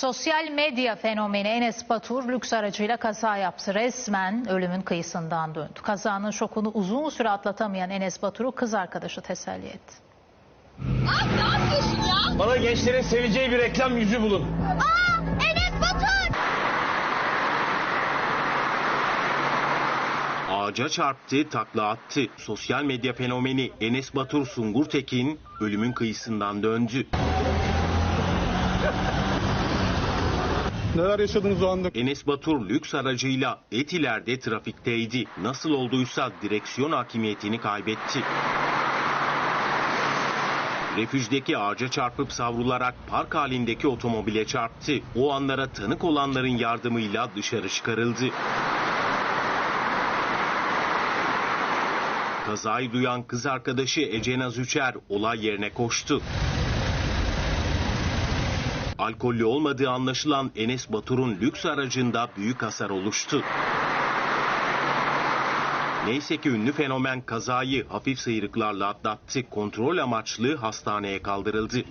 Sosyal medya fenomeni Enes Batur lüks aracıyla kaza yaptı. Resmen ölümün kıyısından döndü. Kazanın şokunu uzun süre atlatamayan Enes Batur'u kız arkadaşı teselli etti. Ay ne yapıyorsun ya? Bana gençlerin seveceği bir reklam yüzü bulun. Aa Enes Batur! Ağaca çarptı, takla attı. Sosyal medya fenomeni Enes Batur Sungurtekin ölümün kıyısından döndü. Neler yaşadınız o anda? Enes Batur lüks aracıyla Etiler'de trafikteydi. Nasıl olduysa direksiyon hakimiyetini kaybetti. Refüjdeki ağaca çarpıp savrularak park halindeki otomobile çarptı. O anlara tanık olanların yardımıyla dışarı çıkarıldı. Kazayı duyan kız arkadaşı Ece Naz Üçer olay yerine koştu. Alkollü olmadığı anlaşılan Enes Batur'un lüks aracında büyük hasar oluştu. Neyse ki ünlü fenomen kazayı hafif sıyrıklarla atlattı. Kontrol amaçlı hastaneye kaldırıldı.